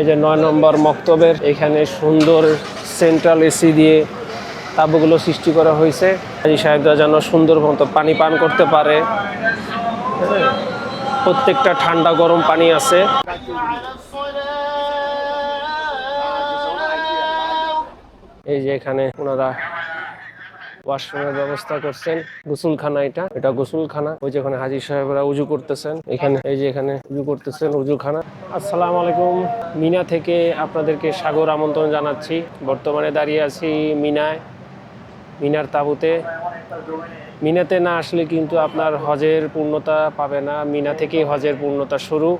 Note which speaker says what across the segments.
Speaker 1: এই যে নয় নম্বর মক্তবের এখানে সুন্দর সেন্ট্রাল এসি দিয়ে তাবুগুলো সৃষ্টি করা হয়েছে হাজি সাহেবরা যেন সুন্দর মতো পানি পান করতে পারে। প্রত্যেকটা ঠান্ডা গরম পানি আছে এই যে এখানে ওনারা ওয়াশরুমের ব্যবস্থা করছেন। গোসলখানা এটা। এটা গোসলখানা। ওই যেখানে হাজির সাহেবরা উজু করতেছেন। এখানে এই যে এখানে উজু করতেছেন উজুখানা। আসসালামু আলাইকুম। মিনা থেকে আপনাদেরকে সাগর আমন্ত্রণ জানাচ্ছি। বর্তমানে দাঁড়িয়ে আছি মিনায়, মিনার তাঁবুতে। মিনাতে না আসলে কিন্তু আপনার হজের পূর্ণতা পাবে না। মিনা থেকেই হজের পূর্ণতা শুরু।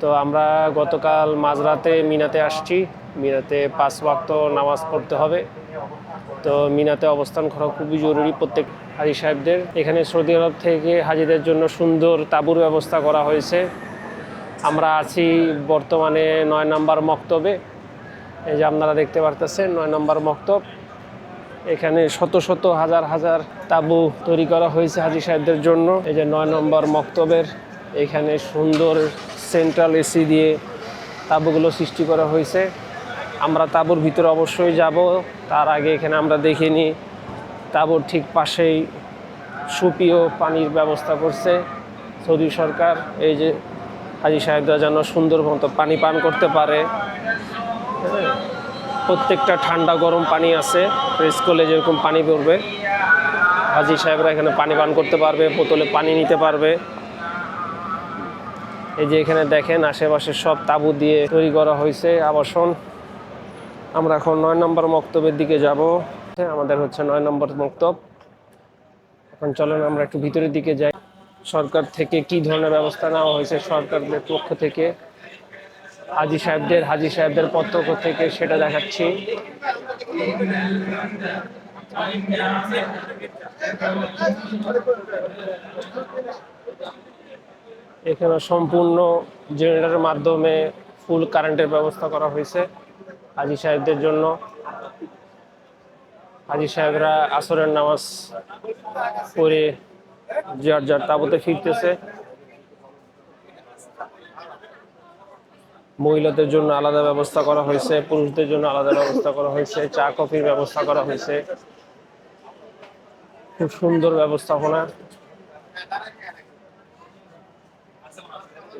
Speaker 1: তো আমরা গতকাল মাঝরাতে মিনাতে আসছি। মিনাতে পাঁচ ওয়াক্ত নামাজ পড়তে হবে। তো মিনাতে অবস্থান করা খুবই জরুরি প্রত্যেক হাজি সাহেবদের। এখানে সৌদি আরব থেকে হাজিদের জন্য সুন্দর তাঁবুর ব্যবস্থা করা হয়েছে। আমরা আছি বর্তমানে নয় নম্বর মক্তবে। এই যে আপনারা দেখতে পারতেছেন, নয় নম্বর মক্তব। এখানে শত শত হাজার হাজার তাঁবু তৈরি করা হয়েছে হাজি সাহেবদের জন্য। এই যে নয় নম্বর মক্তবের এখানে সুন্দর সেন্ট্রাল এসি দিয়ে তাঁবুগুলো সৃষ্টি করা হয়েছে। আমরা তাঁবুর ভিতরে অবশ্যই যাব। তার আগে এখানে আমরা দেখে নিই, তাঁবুর ঠিক পাশেই সুপীয় পানির ব্যবস্থা করছে সৌদি সরকার। এই যে হাজি সাহেবরা যেন সুন্দর মতো পানি পান করতে পারে। প্রত্যেকটা ঠান্ডা গরম পানি আছে, প্রেস করলে যেরকম পানি পড়বে। হাজি সাহেবরা এখানে পানি পান করতে পারবে, বোতলে পানি নিতে পারবে। এই যে এখানে দেখেন, আশেপাশে সব তাঁবু দিয়ে তৈরি করা হয়েছে আবাসন। আমরা এখন নয় নম্বর মক্তবের দিকে যাব। আমাদের হচ্ছে নয় নম্বর মক্তব। এখন চলেন আমরা একটু ভিতরের দিকে যাই। সরকার থেকে কি ধরনের ব্যবস্থা নেওয়া হয়েছে সরকারের পক্ষ থেকে? হাজি সাহেবদের হাজি সাহেবদের পক্ষ থেকে সেটা দেখাচ্ছি। এখানে সম্পূর্ণ জেনারেটরের মাধ্যমে ফুল কারেন্টের ব্যবস্থা করা হয়েছে। হাজি সাহেবদের জন্য। হাজি সাহেবরা আসরের নামাজ পড়ে যার যার তাবুতে ফিরতেছে। মহিলাদের জন্য আলাদা ব্যবস্থা করা হয়েছে, পুরুষদের জন্য আলাদা ব্যবস্থা করা হয়েছে, চা, কফির ব্যবস্থা করা হয়েছে। খুব সুন্দর ব্যবস্থাপনা।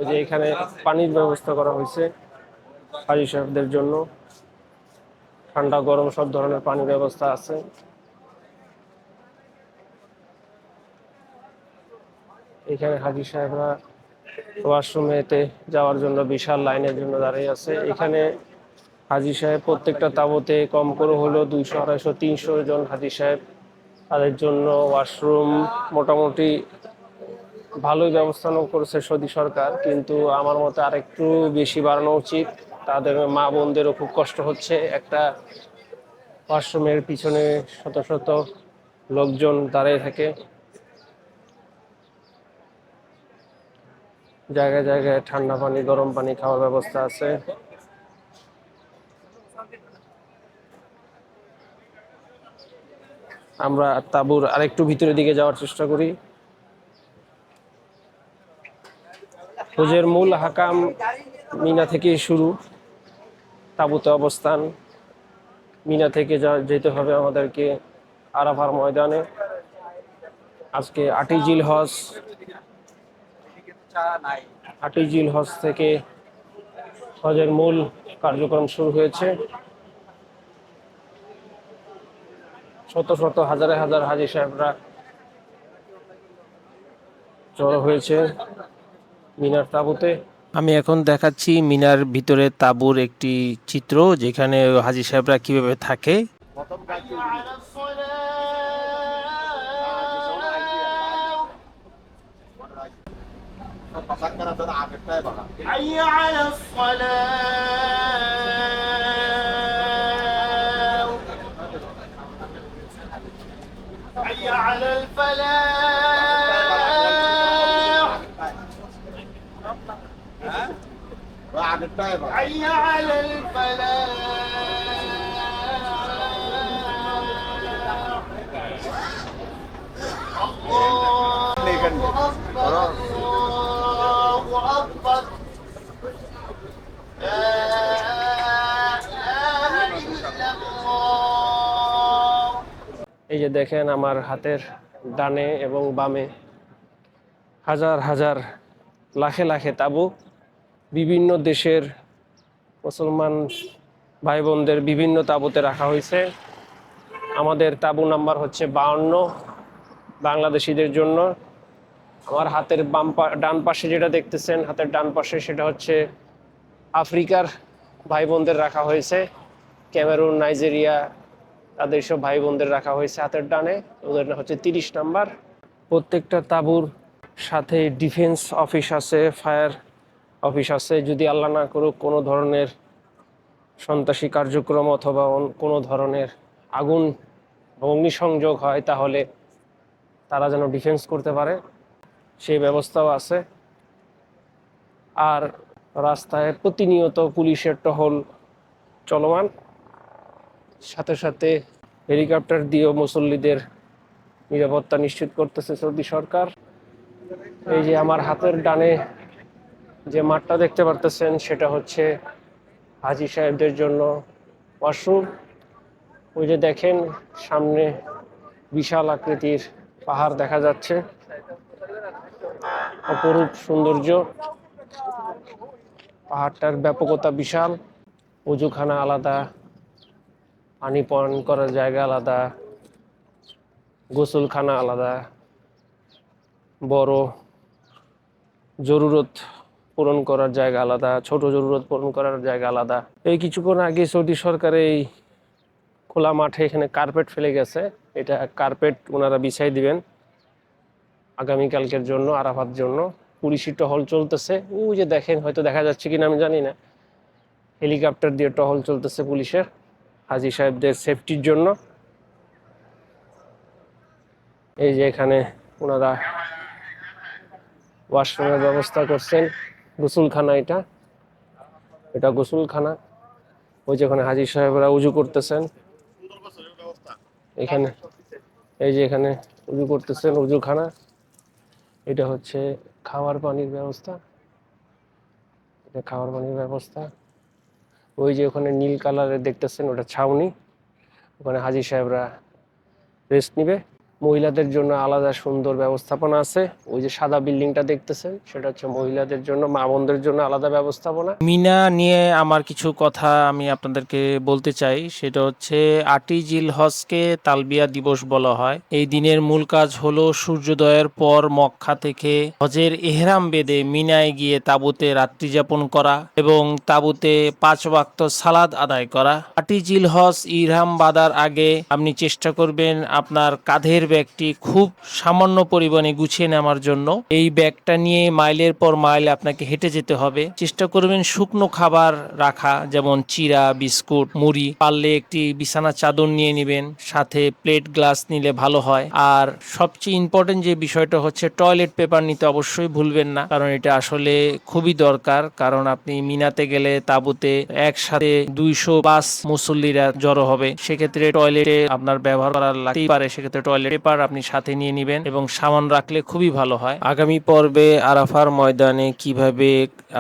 Speaker 1: যে এখানে পানির ব্যবস্থা করা হয়েছে হাজি সাহেবদের জন্য। ঠান্ডা, গরম, সব ধরনের পানির ব্যবস্থা আছে। এখানে হাজি সাহেবরা ওয়াশরুমেতে যাওয়ার জন্য বিশাল লাইনের জন্য দাঁড়িয়ে আছে। এখানে হাজি সাহেব প্রত্যেকটা তাবতে কম করে হলেও দুইশো, আড়াইশো, তিনশো জন হাজি সাহেব তাদের জন্য ওয়াশরুম মোটামুটি ভালোই ব্যবস্থা করেছে সৌদি সরকার। কিন্তু আমার মতে আরেকটু বেশি বাড়ানো উচিত। তাদের মা বোনদেরও খুব কষ্ট হচ্ছে। একটা ওয়াশরুমের পিছনে শত শত লোকজন দাঁড়িয়ে থাকে। জায়গায় জায়গায় ঠান্ডা পানি, গরম পানি খাওয়ার ব্যবস্থা আছে। আমরা তাবুর আরেকটু ভিতরের দিকে যাওয়ার চেষ্টা করি। হজের মূল হাকাম মিনা থেকেই শুরু। তাবুতে অবস্থান। মিনা থেকে যা যেতে হবে আমাদেরকে আরাফার ময়দানে। আজকে আটই জিল হজ আটই জিল হজ থেকে হজের মূল কার্যক্রম শুরু হয়েছে। শত শত, হাজারে হাজার হাজি সাহেবরা জড়ো হয়েছে মিনার তাঁবুতে। আমি এখন দেখাচ্ছি মিনার ভিতরে তাঁবুর একটি চিত্র যেখানে হাজি সাহেবরা কিভাবে থাকে
Speaker 2: حي على الصلاة حي على الفلاح بعد الطيبة حي على الفلاح الله أكبر الله أكبر এই
Speaker 1: যে দেখেন আমার হাতের ডানে এবং বামে হাজার হাজার লাখে লাখে তাবু বিভিন্ন দেশের মুসলমান ভাই বোনদের বিভিন্ন তাঁবুতে রাখা হয়েছে। আমাদের তাঁবু নাম্বার হচ্ছে বাউন্ন, বাংলাদেশিদের জন্য। আমার হাতের বাম ডান পাশে যেটা দেখতেছেন, হাতের ডান পাশে সেটা হচ্ছে আফ্রিকার ভাই বোনদের রাখা হয়েছে। ক্যামেরুন, নাইজেরিয়া, তাদের সব ভাই বোনদের রাখা হয়েছে হাতের ডানে। ওদের হচ্ছে তিরিশ নাম্বার। প্রত্যেকটা তাঁবুর সাথে ডিফেন্স অফিস আছে, ফায়ার অফিস আছে, যদি আল্লাহ না করুক, কোনো ধরনের সন্ত্রাসী কার্যক্রম অথবা কোনো ধরনের আগুন অগ্নিসংযোগ হয়, তাহলে তারা যেন ডিফেন্স করতে পারে। সেই ব্যবস্থাও আছে। আর রাস্তায় প্রতিনিয়ত পুলিশের টহল চলমান। সাথে সাথে হেলিকপ্টার দিয়েও মুসল্লিদের নিরাপত্তা নিশ্চিত করতেছে সৌদি সরকার। এই যে আমার হাতের ডানে যে মাঠটা দেখতে পারতেছেন, সেটা হচ্ছে হাজি সাহেবদের জন্য ওয়াশরুম। ওই যে দেখেন, সামনে বিশাল আকৃতির পাহাড় দেখা যাচ্ছে। অপরূপ সৌন্দর্য। পাহাড়টার ব্যাপকতা বিশাল। উজুখানা আলাদা। পানি পান করার জায়গা আলাদা। গোসলখানা আলাদা। বড় জরুরত পূরণ করার জায়গা আলাদা, ছোট জরুরত পূরণ করার জায়গা আলাদা। এই কিছুক্ষণ আগে সৌদি সরকার এই খোলা মাঠে এখানে কার্পেট ফেলে গেছে। এটা কার্পেট ওনারা বিছাই দিবেন আগামীকালকের জন্য, আরাফাত জন্য। পুলিশি টহল চলতেছে। ওই যে দেখেন, হয়তো দেখা যাচ্ছে কিনা আমি জানি না। হেলিকপ্টার দিয়ে টহল চলতেছে পুলিশের, হাজি সাহেবদের সেফটির জন্য। এই যে এখানে ওনারা ওয়াশরুমের ব্যবস্থা করছেন। গোসলখানা এটা। এটা গোসলখানা। ওই যে ওখানে হাজি সাহেবরা উজু করতেছেন। এখানে এই যে এখানে উজু করতেছেন, উজুখানা। এটা হচ্ছে খাওয়ার পানির ব্যবস্থা। এটা খাওয়ার পানির ব্যবস্থা। ওই যে ওখানে নীল কালারের দেখতেছেন, ওটা ছাউনি। ওখানে হাজি সাহেবরা রেস্ট নিবে। মহিলাদের জন্য আলাদা সুন্দর ব্যবস্থাপনা আছে। ওই যে সাদা বিল্ডিংটা দেখতেছেন, সেটা হচ্ছে মহিলাদের জন্য, মা বোনদের জন্য আলাদা ব্যবস্থাপনা।
Speaker 3: মিনা নিয়ে আমার কিছু কথা আমি আপনাদেরকে বলতে চাই, সেটা হচ্ছে আটি জিল হজকে তালবিয়া দিবস বলা হয়। এই দিনের মূল কাজ হলো সূর্যোদয়ের পর মক্কা থেকে হজের এহরাম বেদে মিনায় গিয়ে তাঁবুতে রাত্রি যাপন করা এবং তাঁবুতে পাঁচ ওয়াক্ত সালাদ আদায় করা। আটি জিল হজ ইহরাম বাঁধার আগে আপনি চেষ্টা করবেন আপনার কাঁধের ব্যাগটি খুব সামান্য পরিমাণে গুছিয়ে নেওয়ার জন্য এই ব্যাগটা নিয়ে মাইলের পর মাইল আপনাকে হেঁটে যেতে হবে। চেষ্টা করবেন শুকনো খাবার রাখা, যেমন চিরা, বিস্কুট, মুড়ি। পারলে একটি বিছানা চাদর নিয়ে নেবেন, সাথে প্লেট গ্লাস নিলে ভালো হয়। আর সবচেয়ে ইম্পর্টেন্ট যে বিষয়টা হচ্ছে টয়লেট পেপার নিতে অবশ্যই ভুলবেন না, কারণ এটা আসলে খুবই দরকার। কারণ আপনি মিনাতে গেলে তাঁবুতে একসাথে দুইশো প্লাস মুসল্লিরা জড়ো হবে। সেক্ষেত্রে টয়লেটে আপনার ব্যবহার করার লাগতেই পারে। সেক্ষেত্রে টয়লেট পেপার আপনি সাথে নিয়ে নেবেন এবং সামান রাখলে খুবই ভালো হয়। আগামী পর্বে আরাফার ময়দানে কীভাবে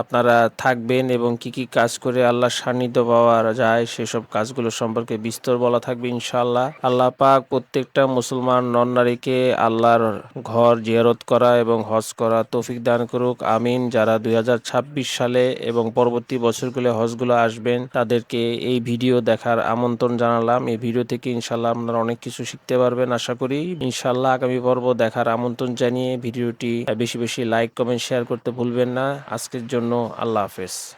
Speaker 3: আপনারা থাকবেন এবং কি কি কাজ করে আল্লাহর সান্নিধ্য পাওয়া যায়, সেসব কাজগুলো সম্পর্কে বিস্তর বলা থাকবে ইনশাল্লাহ আল্লাহ পাক প্রত্যেকটা মুসলমান, নন নারীকে আল্লাহর ঘর জিয়ারত করা এবং হজ করা তৌফিক দান করুক, আমিন। যারা দুই হাজার ছাব্বিশ সালে এবং পরবর্তী বছরগুলো হজগুলো আসবেন, তাদেরকে এই ভিডিও দেখার আমন্ত্রণ জানালাম। এই ভিডিও থেকে ইনশাল্লাহ আপনারা অনেক কিছু শিখতে পারবেন, আশা করি। ইনশাল্লাহ আগামী পর্ব দেখার আমন্ত্রণ জানিয়ে ভিডিওটি বেশি বেশি লাইক কমেন্ট শেয়ার করতে ভুলবেন না। আজকের জন্য আল্লাহ হাফেজ।